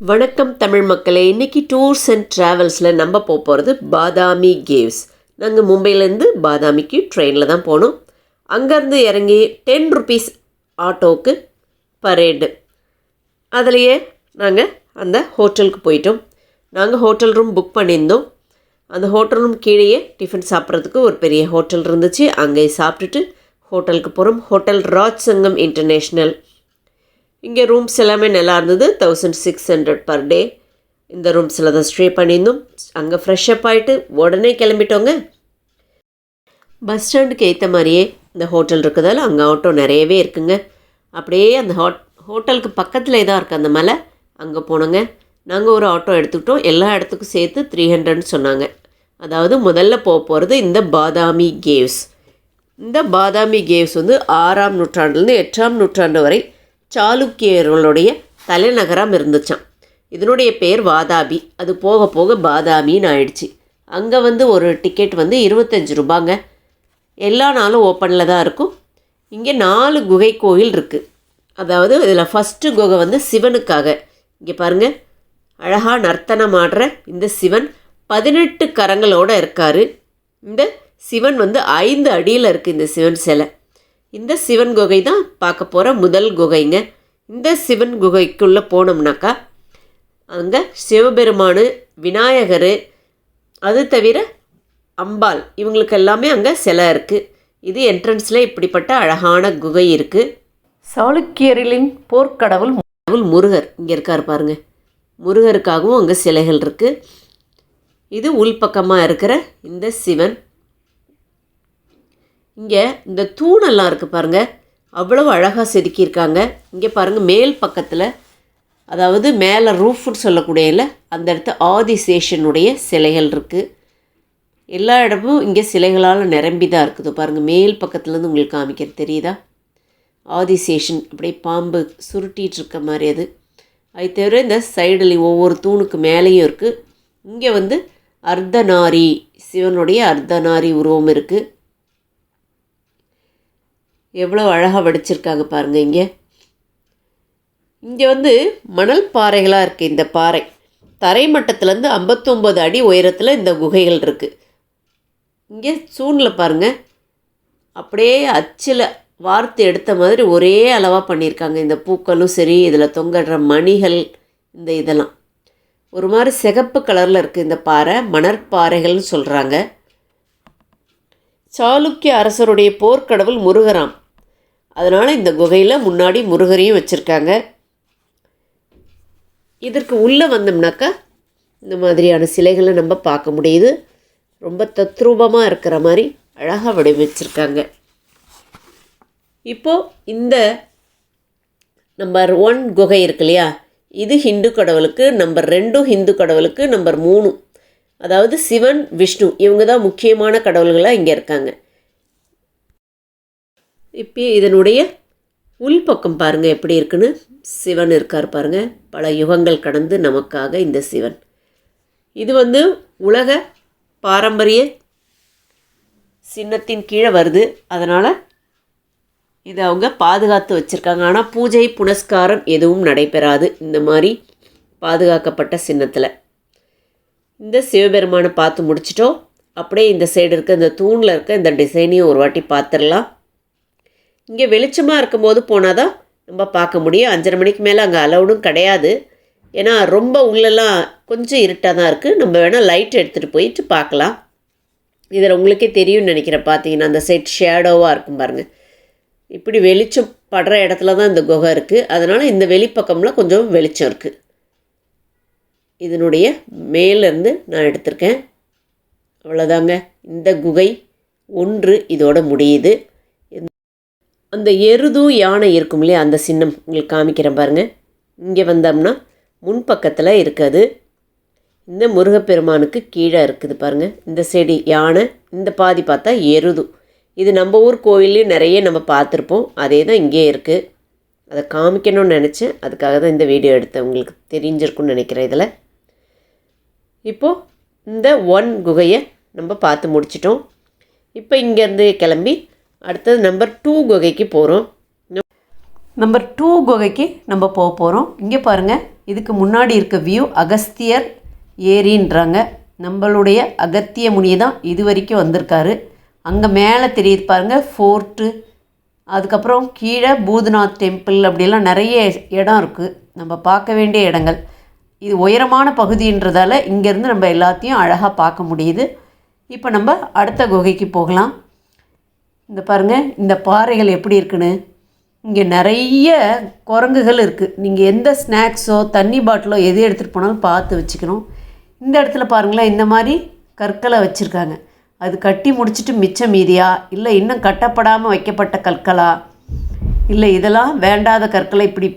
வணக்கம் தமிழ் மக்களே இன்றைக்கி டூர்ஸ் அண்ட் ட்ராவல்ஸில் நம்ம போக போகிறது பாதாமி கேவ்ஸ். நாங்கள் மும்பையிலேருந்து பாதாமிக்கு ட்ரெயினில் தான் போனோம். அங்கேருந்து இறங்கி டென் ருபீஸ் ஆட்டோவுக்கு பரேடு. அதுலேயே நாங்கள் அந்த ஹோட்டலுக்கு போயிட்டோம். நாங்கள் ஹோட்டல் ரூம் புக் பண்ணியிருந்தோம். அந்த ஹோட்டல் ரூம் கீழேயே டிஃபன் சாப்பிட்றதுக்கு ஒரு பெரிய ஹோட்டல் இருந்துச்சு. அங்கே சாப்பிட்டுட்டு ஹோட்டலுக்கு போகிறோம் ஹோட்டல் ராஜ் சங்கம் இன்டர்நேஷ்னல். இங்கே ரூம்ஸ் எல்லாமே நல்லா இருந்தது. Thousand six hundred per day இந்த ரூம்ஸில் தான் ஸ்டே பண்ணியிருந்தோம். அங்கே ஃப்ரெஷ் அப் ஆகிட்டு உடனே கிளம்பிட்டோங்க. பஸ் ஸ்டாண்டுக்கு ஏற்ற மாதிரியே இந்த ஹோட்டல் இருக்குதால அங்கே ஆட்டோ நிறையவே இருக்குங்க. அப்படியே அந்த ஹோட் ஹோட்டலுக்கு பக்கத்தில் தான் இருக்குது அந்த மலை அங்கே போனோங்க. நாங்கள் ஒரு ஆட்டோ எடுத்துக்கிட்டோம். எல்லா இடத்துக்கும் சேர்த்து த்ரீ ஹண்ட்ரட்னு சொன்னாங்க. அதாவது முதல்ல போக போகிறது இந்த பாதாமி கேவ்ஸ் இந்த பாதாமி கேவ்ஸ் வந்து ஆறாம் நூற்றாண்டுலேருந்து எட்டாம் நூற்றாண்டு வரை சாளுக்கியர்களுடைய தலைநகரம் இருந்துச்சான் இதனுடைய பேர் வாதாபி. அது போக போக பாதாமின்னு ஆயிடுச்சு. அங்கே வந்து ஒரு டிக்கெட் வந்து இருபத்தஞ்சி ரூபாங்க. எல்லா நாளும் ஓப்பனில் தான் இருக்கும். இங்கே நாலு குகை கோயில் இருக்குது அதாவது இதில் ஃபஸ்ட்டு குகை வந்து சிவனுக்காக. இங்கே பாருங்கள் அழகாக நர்த்தனம் ஆடுற இந்த சிவன் பதினெட்டு கரங்களோடு இருக்கார். இந்த சிவன் வந்து ஐந்து அடியில் இருக்குது இந்த சிவன் சிலை. இந்த சிவன் குகை தான் பார்க்க போகிற முதல் குகைங்க. இந்த சிவன் குகைக்குள்ளே போனோம்னாக்கா அங்கே சிவபெருமான் விநாயகர் அது தவிர அம்பாள் இவங்களுக்கு எல்லாமே அங்கே சிலை இருக்குது இது என்ட்ரன்ஸில் இப்படிப்பட்ட அழகான குகை இருக்குது சாளுக்கியர்களின் போர்க்கடவுள் கடவுள் முருகர் இங்கே இருக்கார் பாருங்க. முருகருக்காகவும் அங்கே சிலைகள் இருக்குது இது உள்பக்கமாக இருக்கிற இந்த சிவன் இங்கே இந்த தூணெல்லாம் இருக்குது பாருங்கள் அவ்வளவு அழகாக செதுக்கியிருக்காங்க. இங்கே பாருங்கள் மேல் பக்கத்தில் அதாவது மேலே ரூஃப்னு சொல்லக்கூடியல அந்த இடத்த ஆதிசேஷனுடைய சிலைகள் இருக்குது எல்லா இடமும் இங்கே சிலைகளால் நிரம்பி தான் இருக்குது. பாருங்கள் மேல் பக்கத்துலேருந்து உங்களுக்கு காமிக்கிறது தெரியுதா? ஆதிசேஷன் அப்படியே பாம்பு சுருட்டிகிட்டு இருக்க மாதிரி அது. அது தவிர இந்த சைடில் ஒவ்வொரு தூணுக்கு மேலேயும் இருக்குது இங்கே வந்து அர்த்தநாரி சிவனுடைய அர்த்தநாரி உருவம் இருக்குது எவ்வளோ அழகாக வடிச்சிருக்காங்க பாருங்கள் இங்கே. இங்கே வந்து மணல் பாறைகளாக இருக்குது இந்த பாறை. தரைமட்டத்துலேருந்து ஐம்பத்தொம்பது அடி உயரத்தில் இந்த குகைகள் இருக்குது இங்கே சூனில் பாருங்கள் அப்படியே அச்சில் வார்த்து எடுத்த மாதிரி ஒரே அளவாக பண்ணியிருக்காங்க. இந்த பூக்களும் சரி இதில் தொங்கடுற மணிகள் இந்த இதெல்லாம். ஒரு மாதிரி சிகப்பு கலரில் இருக்குது இந்த பாறை. மணற்பாறைகள்னு சொல்கிறாங்க சாளுக்கிய அரசருடைய போர்க்கடவுள் முருகராம். அதனால் இந்த குகையில் முன்னாடி முருகரையும் வச்சுருக்காங்க. இதற்கு உள்ளே வந்தோம்னாக்கா இந்த மாதிரியான சிலைகளை நம்ம பார்க்க முடியுது. ரொம்ப தத்ரூபமாக இருக்கிற மாதிரி அழகாக வடிவமைச்சிருக்காங்க. இப்போது இந்த நம்பர் ஒன் குகை இருக்கு இல்லையா? இது ஹிந்து கடவுளுக்கு நம்பர் ரெண்டும் ஹிந்து கடவுளுக்கு நம்பர் மூணு. அதாவது சிவன் விஷ்ணு இவங்க தான் முக்கியமான கடவுள்களாக இங்கே இருக்காங்க. இப்போ இதனுடைய உள்பக்கம் பாருங்கள் எப்படி இருக்குன்னு? சிவன் இருக்கார் பாருங்கள் பல யுகங்கள் கடந்து நமக்காக இந்த சிவன். இது வந்து உலக பாரம்பரிய சின்னத்தின் கீழே வருது. அதனால் இதை அவங்க பாதுகாத்து வச்சுருக்காங்க. ஆனால் பூஜை புனஸ்காரம் எதுவும் நடைபெறாது இந்த மாதிரி பாதுகாக்கப்பட்ட சின்னத்தில். இந்த சிவபெருமானை பார்த்து முடிச்சிட்டோம். அப்படியே இந்த சைடு இருக்க இந்த தூணில் இருக்க இந்த டிசைனையும் ஒரு வாட்டி பார்த்துடலாம். இங்கே வெளிச்சமாக இருக்கும்போது போனால் தான் நம்ம பார்க்க முடியும். அஞ்சரை மணிக்கு மேலே அங்கே அலௌடும் கிடையாது. ஏன்னா ரொம்ப உள்ளெல்லாம் கொஞ்சம் இருட்டாக தான் இருக்குது நம்ம வேணால் லைட் எடுத்துகிட்டு போயிட்டு பார்க்கலாம். இதில் உங்களுக்கே தெரியும்னு நினைக்கிறேன். பார்த்தீங்கன்னா அந்த சைட் ஷேடோவாக இருக்கும் பாருங்கள் இப்படி வெளிச்சம் படுற இடத்துல தான் இந்த குகை இருக்குது அதனால் இந்த வெளிப்பக்கம்லாம் கொஞ்சம் வெளிச்சம் இருக்குது இதனுடைய மேலேருந்து நான் எடுத்திருக்கேன். அவ்வளோதாங்க இந்த குகை ஒன்று இதோட முடியுது. அந்த எருதும் யானை இருக்கும் இல்லையா? அந்த சின்னம் உங்களுக்கு காமிக்கிறேன் பாருங்கள் இங்கே வந்தோம்னா முன்பக்கத்தில் இருக்குது. இந்த முருகப்பெருமானுக்கு கீழே இருக்குது பாருங்கள் இந்த செடி யானை இந்த பாதி பார்த்தா எருது. இது நம்ம ஊர் கோயில்லையும் நிறைய நம்ம பார்த்துருப்போம். அதே தான் இங்கே இருக்குது அதை காமிக்கணும்னு நினச்சேன். அதுக்காக தான் இந்த வீடியோ எடுத்தேன். உங்களுக்கு தெரிஞ்சிருக்குன்னு நினைக்கிறேன் இதில். இப்போது இந்த ஒன் குகையை நம்ம பார்த்து முடிச்சிட்டோம். இப்போ இங்கேருந்து கிளம்பி அடுத்தது நம்பர் டூ குகைக்கு போகிறோம் நம்பர் டூ குகைக்கு நம்ம போக போகிறோம் இங்கே பாருங்கள் இதுக்கு முன்னாடி இருக்க வியூ அகஸ்தியர் ஏரின்றாங்க. நம்மளுடைய அகத்திய முனியை தான் இது வரைக்கும் வந்திருக்காரு. அங்கே மேலே தெரியுது பாருங்கள் ஃபோர்ட்டு அதுக்கப்புறம் கீழே பூதநாத் டெம்பிள் அப்படிலாம் நிறைய இடம் இருக்குது நம்ம பார்க்க வேண்டிய இடங்கள். இது உயரமான பகுதின்றதால இங்கேருந்து நம்ம எல்லாத்தையும் அழகாக பார்க்க முடியுது. இப்போ நம்ம அடுத்த குகைக்கு போகலாம். இந்த பாருங்கள் இந்த பாறைகள் எப்படி இருக்குன்னு? இங்கே நிறைய குரங்குகள் இருக்குது நீங்கள் எந்த ஸ்நாக்ஸோ தண்ணி பாட்டிலோ எது எடுத்துகிட்டு போனாலும் பார்த்து வச்சுக்கணும். இந்த இடத்துல பாருங்களேன் இந்த மாதிரி கற்களை வச்சுருக்காங்க. அது கட்டி முடிச்சிட்டு மிச்சம் மீதியா? இல்லை இன்னும் கட்டப்படாமல் வைக்கப்பட்ட கற்களா? இல்லை இதெல்லாம் வேண்டாத கற்களை இப்படி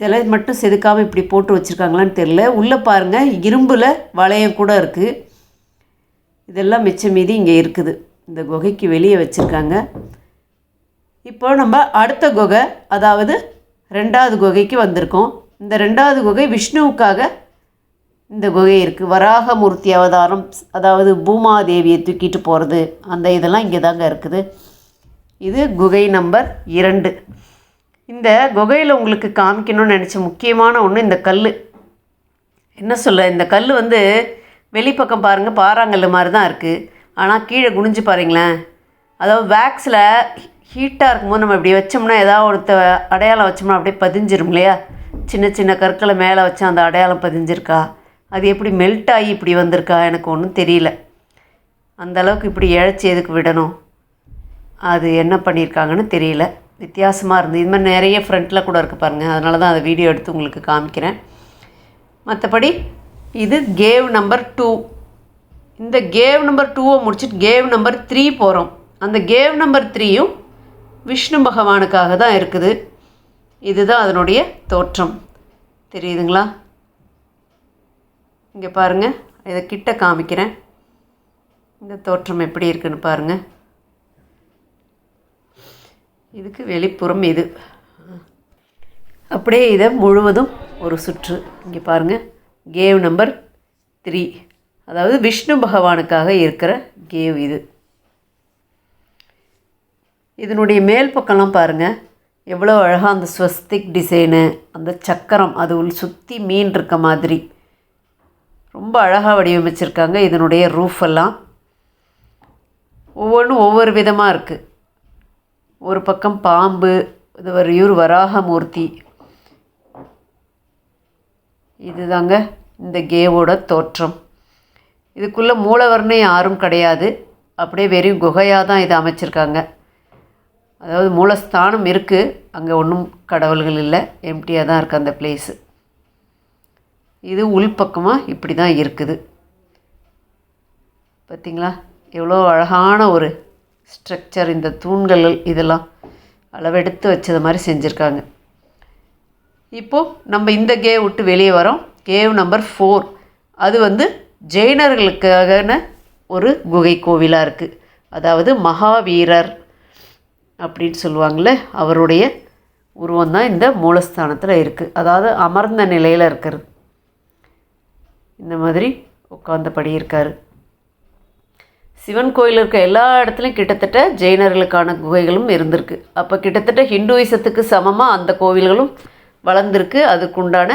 சிலை மட்டும் செதுக்காமல் இப்படி போட்டு வச்சுருக்காங்களான்னு தெரில உள்ளே பாருங்கள் இரும்பில் வளையம் கூட இருக்குது இதெல்லாம் மிச்சம் மீதி இங்கே இருக்குது. இந்த குகைக்கு வெளியே வச்சுருக்காங்க. இப்போ நம்ம அடுத்த குகை அதாவது ரெண்டாவது குகைக்கு வந்திருக்கோம். இந்த ரெண்டாவது குகை விஷ்ணுவுக்காக இந்த குகை இருக்குது வராகமூர்த்தி அவதாரம் அதாவது பூமாதேவியை தூக்கிட்டு போகிறது அந்த இதெல்லாம் இங்கே தாங்க இருக்குது. இது குகை நம்பர் இரண்டு. இந்த குகையில் உங்களுக்கு காமிக்கணும்னு நினச்ச முக்கியமான ஒன்று இந்த கல் என்ன சொல்ல இந்த கல் வந்து வெளிப்பக்கம் பாருங்கள் பாறாங்கல் மாதிரி தான் இருக்குது ஆனால் கீழே குனிஞ்சு பாருங்களேன். அதாவது வேக்ஸில் ஹீட்டாக இருக்கும்போது நம்ம இப்படி வச்சோம்னா ஏதாவது ஒருத்த அடையாளம் வச்சோம்னா அப்படியே பதிஞ்சிரும் இல்லையா? சின்ன சின்ன கற்களை மேலே வச்சு அந்த அடையாளம் பதிஞ்சிருக்கா? அது எப்படி மெல்ட் ஆகி இப்படி வந்திருக்கா? எனக்கு ஒன்றும் தெரியல. அந்த அளவுக்கு இப்படி இழைச்சி எதுக்கு விடணும்? அது என்ன பண்ணியிருக்காங்கன்னு தெரியல. வித்தியாசமாக இருந்து. இது மாதிரி நிறைய ஃப்ரண்ட்டில் கூட இருக்குது பாருங்கள் அதனால தான் அதை வீடியோ எடுத்து உங்களுக்கு காமிக்கிறேன். மற்றபடி இது கேவ் நம்பர் டூ இந்த கேவ் நம்பர் டூவை முடிச்சுட்டு கேவ் நம்பர் த்ரீ போகிறோம் அந்த கேவ் நம்பர் த்ரீயும் விஷ்ணு பகவானுக்காக தான் இருக்குது. இதுதான் அதனுடைய தோற்றம். தெரியுதுங்களா? இங்கே பாருங்கள் இதை கிட்ட காமிக்கிறேன். இந்த தோற்றம் எப்படி இருக்குன்னு பாருங்கள் இதுக்கு வெளிப்புறம் இது. அப்படியே இதை முழுவதும் ஒரு சுற்று. இங்கே பாருங்கள் கேவ் நம்பர் த்ரீ அதாவது விஷ்ணு பகவானுக்காக இருக்கிற கேவ் இது. இதனுடைய மேல் பக்கம்லாம் பாருங்கள் எவ்வளோ அழகாக அந்த ஸ்வஸ்திக் டிசைனு அந்த சக்கரம் அது உள் சுற்றி மீன் இருக்க மாதிரி. ரொம்ப அழகாக வடிவமைச்சிருக்காங்க இதனுடைய ரூஃப் எல்லாம் ஒவ்வொன்றும் ஒவ்வொரு விதமாக இருக்குது ஒரு பக்கம் பாம்பு இது ஒரு இவர் வராகமூர்த்தி. இதுதாங்க இந்த கேவோட தோற்றம். இதுக்குள்ளே மூலவர்னே யாரும் கிடையாது. அப்படியே வெறும் குகையாக தான் இதை அமைச்சிருக்காங்க. அதாவது மூலஸ்தானம் இருக்குது அங்கே ஒன்றும் கடவுள்கள் இல்லை. எம்டியாக தான் இருக்குது அந்த பிளேஸு இது உள்பக்கமாக இப்படி தான் இருக்குது. பார்த்திங்களா எவ்வளோ அழகான ஒரு ஸ்ட்ரக்சர் இந்த தூண்கள் இதெல்லாம் அளவெடுத்து வச்சது மாதிரி செஞ்சுருக்காங்க. இப்போது நம்ம இந்த கேவ் விட்டு வெளியே வரோம். கேவ் நம்பர் ஃபோர் அது வந்து ஜெயினர்களுக்கான ஒரு குகை கோவிலாக இருக்குது அதாவது மகாவீரர் அப்படின்னு சொல்லுவாங்களே அவருடைய உருவம் தான் இந்த மூலஸ்தானத்தில் இருக்குது அதாவது அமர்ந்த நிலையில் இருக்கிறது இந்த மாதிரி உட்காந்தபடி இருக்கார். சிவன் கோயில் இருக்க எல்லா இடத்துலையும் கிட்டத்தட்ட ஜெயினர்களுக்கான குகைகளும் இருந்திருக்கு. அப்போ கிட்டத்தட்ட ஹிந்துவிசத்துக்கு சமமாக அந்த கோவில்களும் வளர்ந்துருக்கு. அதுக்குண்டான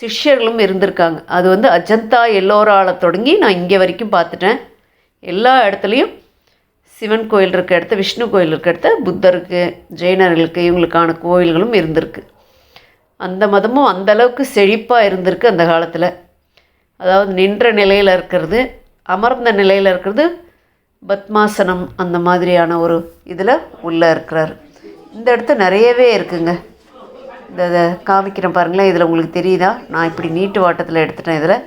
சிஷ்யர்களும் இருந்திருக்காங்க. அது வந்து அஜந்தா எல்லோரால தொடங்கி நான் இங்கே வரைக்கும் பார்த்துட்டேன். எல்லா இடத்துலையும் சிவன் கோயில் இருக்க இடத்த விஷ்ணு கோயில் இருக்க இடத்த புத்தருக்கு ஜெயினர்களுக்கு இவங்களுக்கான கோயில்களும் இருந்திருக்கு. அந்த மதமும் அந்த அளவுக்கு செழிப்பாக இருந்திருக்கு அந்த காலத்தில். அதாவது நின்ற நிலையில் இருக்கிறது அமர்ந்த நிலையில் இருக்கிறது பத்மாசனம் அந்த மாதிரியான ஒரு இதில் உள்ளே இருக்கிறார். இந்த இடத்த நிறையவே இருக்குங்க. இந்த இதை காமிக்கிறேன் பாருங்களேன். இதில் உங்களுக்கு தெரியுதா? நான் இப்படி நீட்டு வாட்டத்தில் எடுத்துட்டேன் இதில்.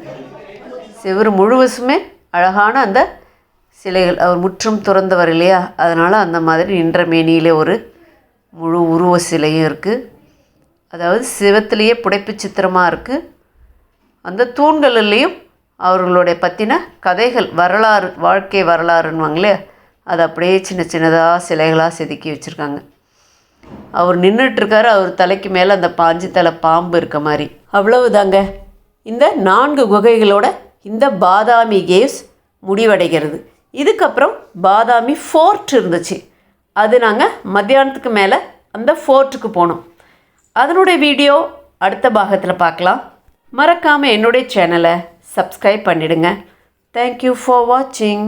செவ்வறு முழுவதுமே அழகான அந்த சிலைகள் அவர் முற்றும் துறந்தவர் இல்லையா? அதனால் அந்த மாதிரி நின்ற மேனியிலே ஒரு முழு உருவ சிலையும் இருக்குது அதாவது சிவத்திலேயே புடைப்பு சித்திரமாக இருக்குது அந்த தூண்களிலையும் அவர்களுடைய பற்றின கதைகள் வரலாறு வாழ்க்கை வரலாறுன்னுவாங்களே அது அப்படியே சின்ன சின்னதாக சிலைகளாக செதுக்கி வச்சுருக்காங்க. அவர் நின்றுட்டுருக்காரு அவர் தலைக்கு மேலே அந்த பாஞ்சு தலை பாம்பு இருக்க மாதிரி. அவ்வளவுதாங்க. இந்த நான்கு குகைகளோட இந்த பாதாமி கேவ்ஸ் முடிவடைகிறது. இதுக்கப்புறம் பாதாமி ஃபோர்ட் இருந்துச்சு. அது நாங்கள் மத்தியானத்துக்கு மேலே அந்த ஃபோர்ட்டுக்கு போனோம். அதனுடைய வீடியோ அடுத்த பாகத்தில் பார்க்கலாம். மறக்காமல் என்னுடைய சேனலை சப்ஸ்கிரைப் பண்ணிடுங்க. தேங்க்யூ ஃபார் வாட்சிங்